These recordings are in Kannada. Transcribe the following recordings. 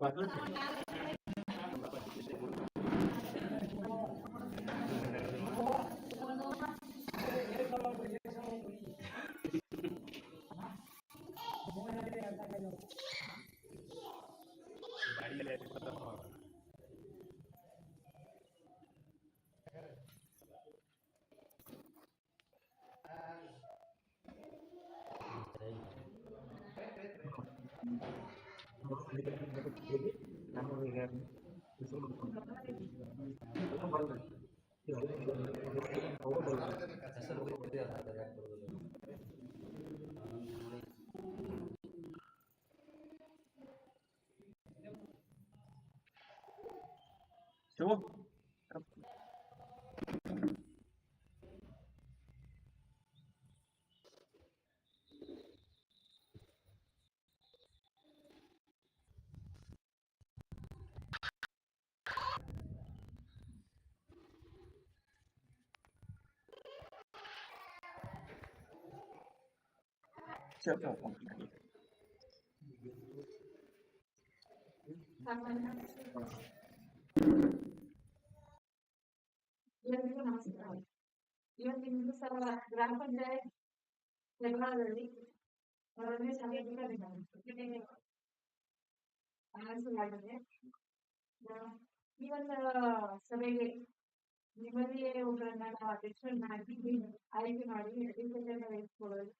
Bacana. Coba. ಆರಿಸಲಾಗಿದೆ ಆ, ಈ ಒಂದು ಸಭೆಗೆ ನಿಮ್ಮಲ್ಲಿಯೇ ಒಬ್ಬರನ್ನ ನಾವು ಅಧ್ಯಕ್ಷರನ್ನಾಗಿ ಆಯ್ಕೆ ಮಾಡಿ ಅಧಿಕಾರಿಯನ್ನ ವಹಿಸಿಕೊಳ್ಳಲು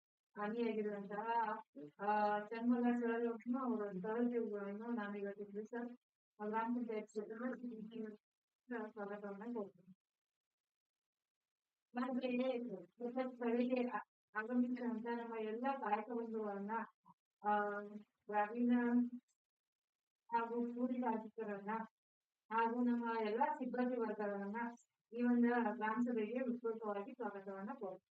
ಹಾನಿಯಾಗಿರುವಂತಹ ಸರಳಕ್ಷ್ಮ ಅವರ ಸಹೋದ್ಯೋಗಿಗಳನ್ನು ನಾನು ಇವತ್ತಿನ ದಿವಸ ಗ್ರಾಮ ಪಂಚಾಯತ್ ಸ್ವಾಗತವನ್ನ ಕೊಡ್ತೀನಿ ಇವತ್ತು ಸಭೆಗೆ ಆ- ಆಗಮಿಸಿದಂತ ನಮ್ಮ ಎಲ್ಲಾ ಕಾಯಕ ಬಂಧುಗಳನ್ನ, ಆ, ಗ್ರಾಮೀಣ ಹಾಗೂ ಪೂರಿ ಕಾರ್ಮಿಕರನ್ನ ಹಾಗೂ ನಮ್ಮ ಎಲ್ಲ ಸಿಬ್ಬಂದಿ ವರ್ಗಗಳನ್ನ ಈ ಒಂದು ಗ್ರಾಮ ಸಭೆಗೆ ವಿಸ್ತೃತವಾಗಿ ಸ್ವಾಗತವನ್ನ ಕೊಡ್ತೀನಿ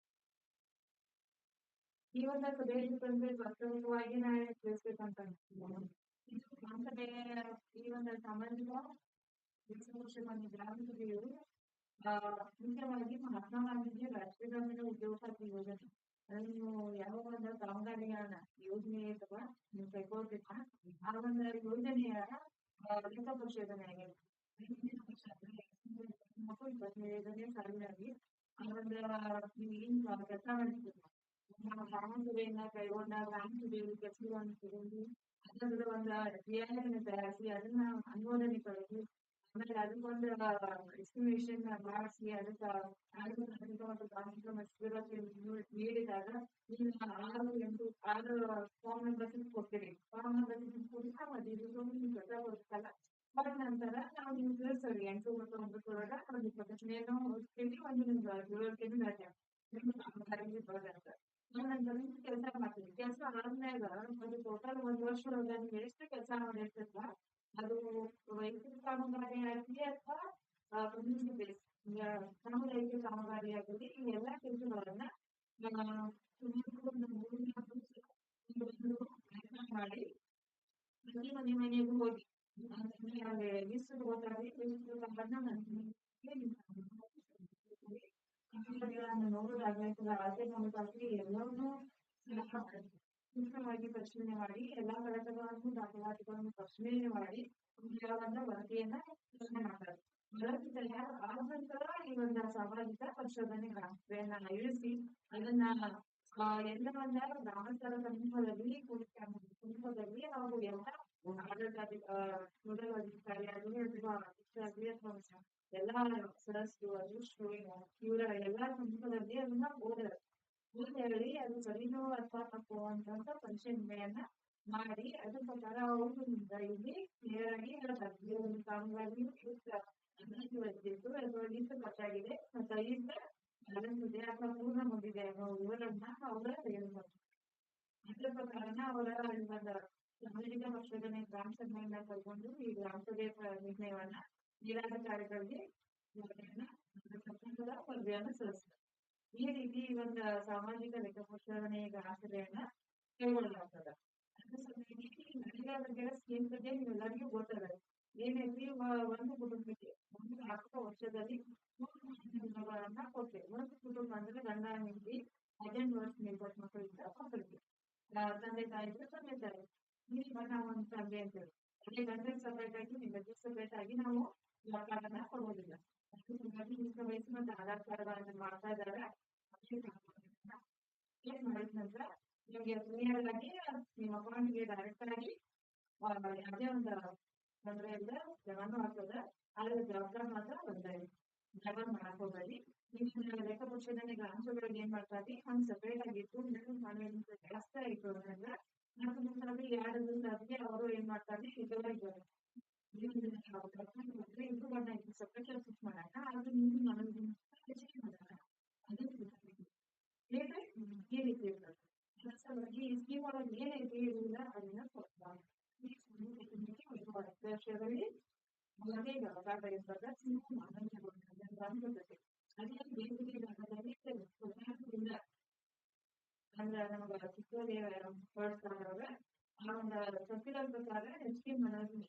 ಈ ಒಂದು ಸಭೆಯಲ್ಲಿ ಬಂದ್ರೆ ಪ್ರಾಥಮಿಕವಾಗಿ ನಾನು ತಿಳಿಸ್ಬೇಕಂತ. ಇದು ಸಭೆಯ ಈ ಒಂದು ಸಾಮಾಜಿಕ ಒಂದು ಗ್ರಾಮ ಸಭೆಯು ಆ ಮುಖ್ಯವಾಗಿ ಮಹಾತ್ಮ ಗಾಂಧೀಜಿ ರಾಷ್ಟ್ರೀಯ ಗ್ರಾಮೀಣ ಉದ್ಯೋಗಖಾತ್ರಿ ಯೋಜನೆ. ಅದನ್ನು ನೀವು ಯಾವ ಒಂದು ಕಾಮಗಾರಿಗಳನ್ನ ಯೋಜನೆ ಅಥವಾ ನೀವು ಕೈಗೊಳ್ಬೇಕಾ ಆ ಒಂದು ಯೋಜನೆಯ ಆ, ಲೆಕ್ಕ ಪರಿಶೋಧನೆ ಆಗಿದೆ. ಐದನೇ ವರ್ಷ ಅಂದ್ರೆ ಮಕ್ಕಳು ಇಪ್ಪತ್ತೈದನೇ ಸಾಲಿನಲ್ಲಿ ಆ ಒಂದು ನೀವು ಏನ್ ಕೆಲಸ ಮಾಡ್ತೀವಿ ನಾವು ಗ್ರಾಮ ಸಭೆಯನ್ನ ಕೈಗೊಂಡ ಗ್ರಾಮ ಸಭೆಯಲ್ಲಿ ಕೆಲಸಗಳನ್ನು ತಗೊಂಡು ಅದರ ಒಂದು ಕ್ರಿಯಾಲಯನ ತಯಾರಿಸಿ ಅದನ್ನ ಅನುಮೋದನೆ ಪಡೆದು ಆಮೇಲೆ ಅದಕ್ಕೊಂದು ಎಸ್ಟಿಮೇಷನ್ ಮಾಡಿಸಿ ಅದಕ್ಕ ಆರ್ಥಿಕ ಸಾಮಾಜಿಕ ಮತ್ತು ತಾಂತ್ರಿಕ ಮಧ್ಯಸ್ಥಿರತೆ ನೀಡಿದಾಗ ನೀವು ಆರು ಎಂಟು ಆರು ಫಾರ್ಮ್ ನಂಬರ್ ಕೊಡ್ತೀರಿ ಫಾರ್ಮ್ ನಂಬರ್ ಕೊಡಿ ಮತ್ತೆ ಇದು ನೀವು ಕೆಲಸ ಕೊಡ್ತಲ್ಲ ಅದ ನಂತರ ನಾವು ನಿಮ್ಗೆ ತಿಳಿಸ್ತೀವಿ ಎಂಟು ಮತ್ತು ಒಂಬತ್ತು ಒಳಗ ಒಂದು ಇಪ್ಪತ್ತನೇನೋ ಓದ್ತೀವಿ ಒಂದು ನಿಮ್ಗೆ ತಿಳುವಳಿಕೆನೂ ಹೇಳ್ತೇವೆ ನಿಮ್ಮ ಕಾಮಗಾರಿಗೆ ಬರೋದಂತ ನಂತರ ಕೆಲಸ ಮಾಡ್ತೀವಿ ಕೆಲಸ ಒಂದು ಟೋಟಲ್ ಒಂದು ವರ್ಷ ಒಳಗೆ ಎಷ್ಟು ಕೆಲಸ ಮಾಡಿರ್ತೀರಲ್ಲ ಅದು ವೈಯಕ್ತಿಕ ಕಾಮಗಾರಿ ಆಗಲಿ ಅಥವಾ ಬೇಸ್ ಸಾಮುದಾಯಿಕ ಕಾಮಗಾರಿ ಆಗಲಿ ಈ ಎಲ್ಲಾ ಕೆಲಸಗಳನ್ನ ಪ್ರಯತ್ನ ಮಾಡಿ, ಪ್ರತಿ ಮನೆ ಮನೆಗೂ ಹೋಗಿ ಲಿಸ್ಟ್ ತಗೋತಾರೆ ಲಿಸ್ಟ್ ತಗೊಂಡನ್ನ ನೋಡೋದಾಗ್ಲಿ ಎಲ್ಲವನ್ನೂ ಸಲಹೆ ಎಲ್ಲವನ್ನೂ ಸೂಕ್ಷ್ಮವಾಗಿ ಪರಿಶೀಲನೆ ಮಾಡಿ ಎಲ್ಲಾ ಕಡತಗಳನ್ನು ದಾಖಲಾತಿಗಳನ್ನು ಪರಿಶೀಲನೆ ಮಾಡಿ ಮುಖ್ಯವಾದ ವರದಿಯನ್ನ ರಚನೆ ಮಾಡ್ತಾರೆ ವರದಿ ತಯಾರು ಆದ ನಂತರ ಈ ಒಂದು ಸಾಮಾಜಿಕ ಪರಿಶೋಧನೆ ಗ್ರಾಮಸಭೆಯನ್ನ ಆಯೋಜಿಸಿ ಅದನ್ನ ಆ, ಎಲ್ಲ ಒಂದ ಗ್ರಾಮಸ್ಥರ ಸಮೂಹದಲ್ಲಿ ಕೂಡಿಕೆ ಸಮೂಹದಲ್ಲಿ ನಾವು ಎಲ್ಲ ಆಡಳಿತಾಧಿ ಆ, ನೋಡಲ್ ಅಧಿಕಾರಿ ಆಗಲಿ ಅಥವಾ ಅಧ್ಯಕ್ಷರಾಗಲಿ ಅಥವಾ ಎಲ್ಲಾ ಸದಸ್ಯರು ಅದೃಷ್ಟರು ಇವರ ಎಲ್ಲಾ ಸಮೂಹದಲ್ಲಿ ಅದನ್ನ ಓದಾರೆ ಮುಂದೆ ಹೇಳಿ, ಅದು ಸರಿನೋ ಅಥವಾ ತಪ್ಪು ಅಂತ ಪರಿಶೀಲನೆಯನ್ನ ಮಾಡಿ, ಅದ್ರ ಪ್ರಕಾರ ಅವರು ಇಲ್ಲಿ ಕ್ಲಿಯರ್ ಆಗಿ ಹೇಳ್ತಾರೆ ಒಂದು ಕಾಮಗಾರಿ ಇತ್ತು ಅಥವಾ ಲಿಸ್ಟ್ ಕಟ್ಟಾಗಿದೆ ಮತ್ತು ಐದು ಬ್ಯಾಲೆನ್ಸ್ ಇದೆ ಪೂರ್ಣ ಹೊಂದಿದೆ ಅನ್ನೋ ವಿವರನ್ನ ಅವರ ಹೇಳ್ಬೋದು ಅದ್ರ ಅವರ ಒಂದು ಸಾಮಾಜಿಕ ವರ್ಷದನೇ ಗ್ರಾಮ ಸಭೆಯನ್ನ ಕರ್ಕೊಂಡು ಈ ಗ್ರಾಮ ಸಭೆ ನಿರ್ಣಯವನ್ನ ನಿರಾಧಾರಗಳಿಗೆ ಸರ್ಕಾರದ ವರದಿಯನ್ನ ಸಲ್ಲಿಸಿದೆ ಈ ರೀತಿ ಒಂದು ಸಾಮಾಜಿಕ ಲೆಕ್ಕಪರಿಶೋಧನೆ ಈಗ ಆಸರೆಯನ್ನ ಕೈಗೊಳ್ಳಲಾಗ್ತದೆ ನರೇಗಾ ಬಗ್ಗೆ ಸ್ಕೀಮ್ ಬಗ್ಗೆ ನಿಮ್ಮೆಲ್ಲರಿಗೂ ಗೊತ್ತದ ಏನೈತಿ ಒಂದು ಕುಟುಂಬಕ್ಕೆ ಒಂದು ಆರ್ಥಿಕ ವರ್ಷದಲ್ಲಿ ಕುಟುಂಬಗಳನ್ನ ಕೊಡ್ತೇವೆ ಒಂದು ಕುಟುಂಬ ಅಂದ್ರೆ ಗಂಡ ಹೆಂಡತಿ ಹದಿನೆಂಟು ವರ್ಷ ಮೇಲ್ಪಟ್ಟ ಮಕ್ಕಳು ಕೊಟ್ಟಿರ್ತೀವಿ ಆ, ತಂದೆ ತಾಯಿ ಇದ್ರೆ ತಂದೆ ತಾಯಿ ಇಲ್ಲಿ ನಾವು ಒಂದು ತಂದೆ ಅಂತೇಳಿ ಅದೇ ಗಂಡನ ಸಪರೇಟ್ ಆಗಿ ನಿಮ್ಮ ಸಪರೇಟ್ ಆಗಿ ನಾವು ಮಕ್ಕಳನ್ನ ಕೊಡೋದಿಲ್ಲ ಅಷ್ಟು ಸಲುವಾಗಿ ಈಗ ವಯಸ್ಸು ಮತ್ತೆ ಆಧಾರ್ ಕಾರ್ಡ್ ಮಾಡ್ತಾ ಇದ್ದಾರೆ ಮಾಡಿದ ನಂತರ ನಿಮ್ಗೆ ಕ್ಲಿಯರ್ ಆಗಿ ನಿಮ್ಮ ಅಕೌಂಟ್ಗೆ ಡೈರೆಕ್ಟ್ ಆಗಿ ಯಾವುದೇ ಒಂದು ತೊಂದರೆ ಇಲ್ಲ ಜಮಾನು ಆಗ್ತದೆ ಆದರೆ ಜವಾಬ್ದಾರಿ ಮಾತ್ರ ಒಂದೇ ಜವಾನ್ ಮಾಡಕ್ ಹೋಗ್ಬೇಡಿ ನಿಮ್ಮ ಲೆಕ್ಕ ಪರಿಶೋಧನೆ ಗ್ರಾಮಸಭೆಗಳಿಗೆ ಏನ್ ಮಾಡ್ತಾರೆ ಹಂಗೆ ಸಪ್ರೇಟ್ ಆಗಿತ್ತು ಜಾಸ್ತಿ ಆಯ್ತು ಅಂದ್ರೆ ನಾಲ್ಕು ದಿವಸ ಎರಡು ದಿವಸ ಅದಕ್ಕೆ ಅವರು ಏನ್ ಮಾಡ್ತಾರೆ ಇದೆಲ್ಲ ಇದ್ದಾರೆ इनकी नॉलेज ये लिखिए ये इसकी वाला ये है ये जो है हमने सोचा ये सुनने के लिए मुझे बहुत अच्छा लगे लगेगा बता रहे बता सुनो मानन के बोलते हैं बात करते हैं అది దేవుడి ಅಂದ್ರೆ ಪಡಿಸ್ತಾರ ಅವ್ರ ಅವ್ರ ಸಸ್ಯಗಳ ಪ್ರಕಾರ ಹೆಚ್ಚಿಗೆ ಮನೋರಂಜನೆ